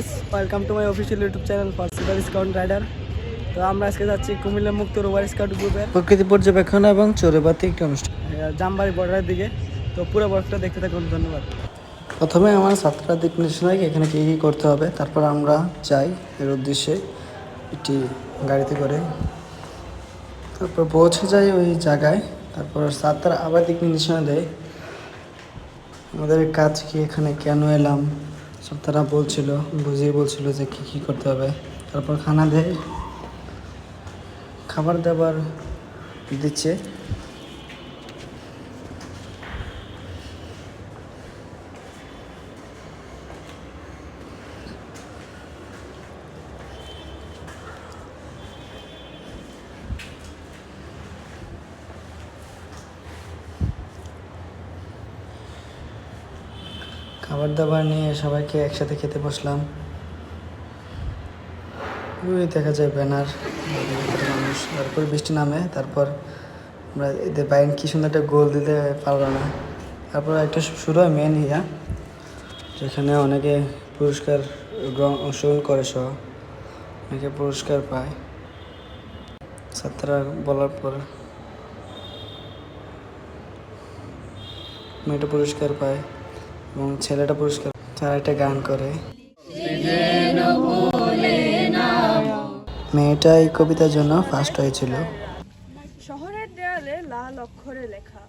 Guys welcome to my official YouTube channel for super scout rider তো আমরা আজকে যাচ্ছি কুমিল্লা মুক্ত রোবার স্কাউট গ্রুপের প্রকৃতি পর্যবেক্ষণ এবং চোরেবাতি একটি অনুষ্ঠান। জামবাড়ি বর্ডারের দিকে। তো পুরো বর্ডারটা দেখতে থাকুন ধন্যবাদ। প্রথমে আমার ছাত্ররা দিক নির্দেশনায় এখানে কী কী করতে হবে তারপর আমরা যাই। এর উদ্দেশ্যে একটি গাড়িতে করে। তারপর পৌঁছে যাই ওই জায়গায়। তারপর ছাত্ররা আবার দিক নির্দেশনা দেয় আমাদের কাজ কি এখানে কেন এলাম? সব তারা বলছিল, বুঝিয়ে বলছিল যে কী কী করতে হবে। তারপর খানা দেয়। খাবার দাবার দিচ্ছে। খাবার দাবার নিয়ে সবাইকে একসাথে খেতে বসলাম। ওই দেখা যায় ব্যানার, মানুষ, তারপর বৃষ্টি নামে, তারপর আমরা এদের বাইন কি সুন্দর একটা গোল দিতে পারল না। তারপর একটা শুরু হয় মেন ইয়া, যেখানে অনেকে পুরস্কার গ্রহণ, অংশগ্রহণ করে সহ, অনেকে পুরস্কার পায়। ছাত্ররা বলার পর মেয়েটা পুরস্কার পায়। এবং ছেলেটা পুরস্কার তারা একটা গান করে। মেয়েটা এই কবিতার জন্য ফার্স্ট হয়েছিল। শহরের দেয়ালে লাল অক্ষরে লেখা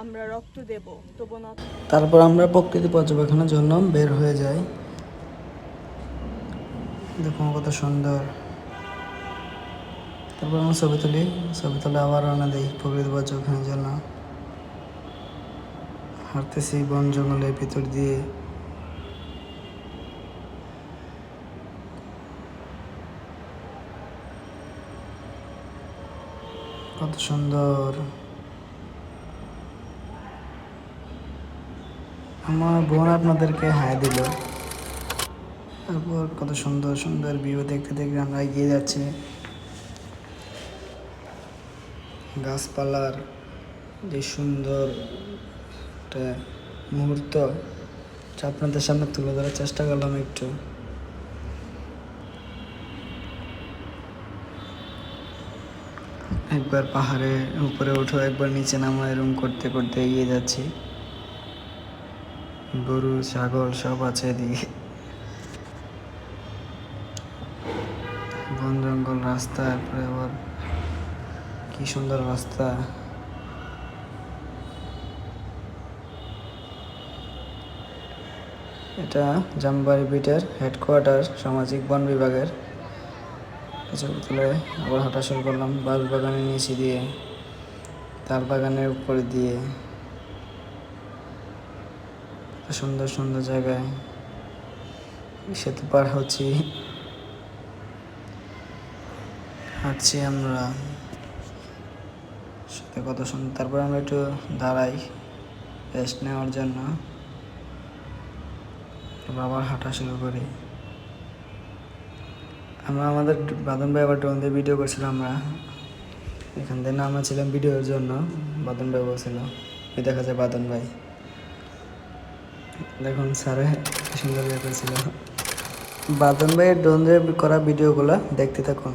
আমরা রক্ত দেব তবু না তারপর আমরা প্রকৃতি পর্যবেক্ষণের জন্য বের হয়ে যাই। দেখুন কত সুন্দর। তারপর আমরা ছবি তুলি ছবি তুলে আবার রওনা দিই প্রকৃতি পর্যবেক্ষণের জন্য। হাঁটতেছি বন জঙ্গলের ভিতর দিয়ে। কত সুন্দর। আমার বোন আপনাদেরকে হাই দিল। তারপর কত সুন্দর সুন্দর ভিউ দেখতে দেখতে আমরা এগিয়ে যাচ্ছি। গাছপালার যে সুন্দর একটা মুহূর্ত আপনাদের সামনে তুলে ধরার চেষ্টা করলাম একটু। একবার পাহাড়ে উপরে উঠো একবার নিচে নামো এরকম করতে করতে এগিয়ে যাচ্ছি। গরু, ছাগল সব আছে এদিকে। বন জঙ্গল, রাস্তা, তারপরে আবার কি সুন্দর রাস্তা। এটা জামবাড়ি বিটের হেডকোয়ার্টার সামাজিক বন বিভাগের। তুলে আবার হাঁটা শুরু করলাম, বাস বাগানের নিচে দিয়ে, তার বাগানের উপরে দিয়ে। সুন্দর সুন্দর জায়গায় সেতু পার হচ্ছি। হাঁটছি আমরা। সাথে কত সুন্দর, তারপর আমরা একটু দাঁড়াই রেস্ট নেওয়ার জন্য। তারপর আবার হাঁটা শুরু করি। আমরা আমাদের বাদন ভাই আবার ড্রোন দিয়ে ভিডিও করছিলাম আমরা। এখান থেকে নামা ছিলাম ভিডিওর জন্য, বাদন ভাই বলছিল ওই দেখা যায় বাদন ভাই। দেখুন স্যারে সুন্দর ইয়ে করেছিল। বাদন ভাইয়ের ড্রোন দিয়ে করা ভিডিওগুলো দেখতে থাকুন।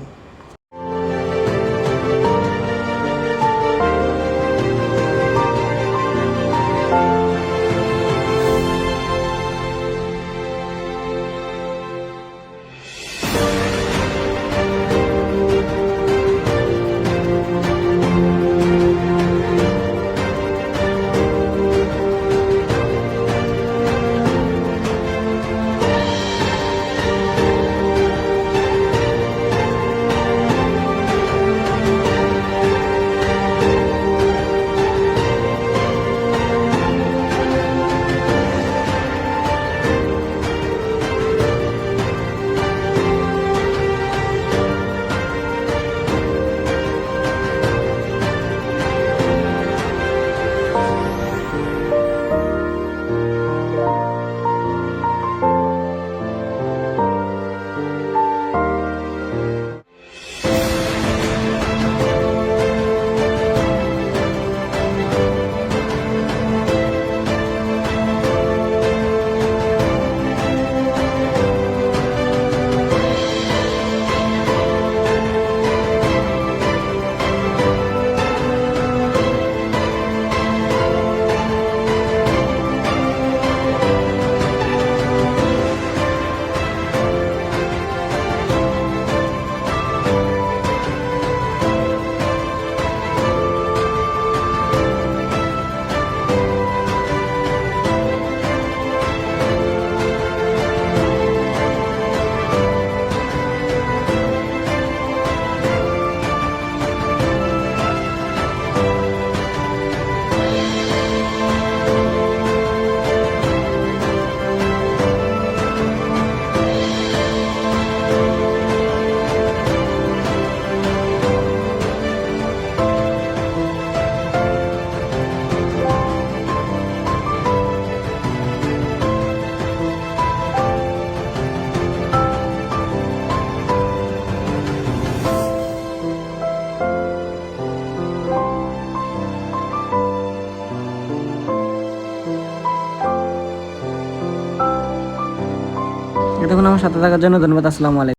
সাথে থাকার জন্য ধন্যবাদ আসসালামু আলাইকুম।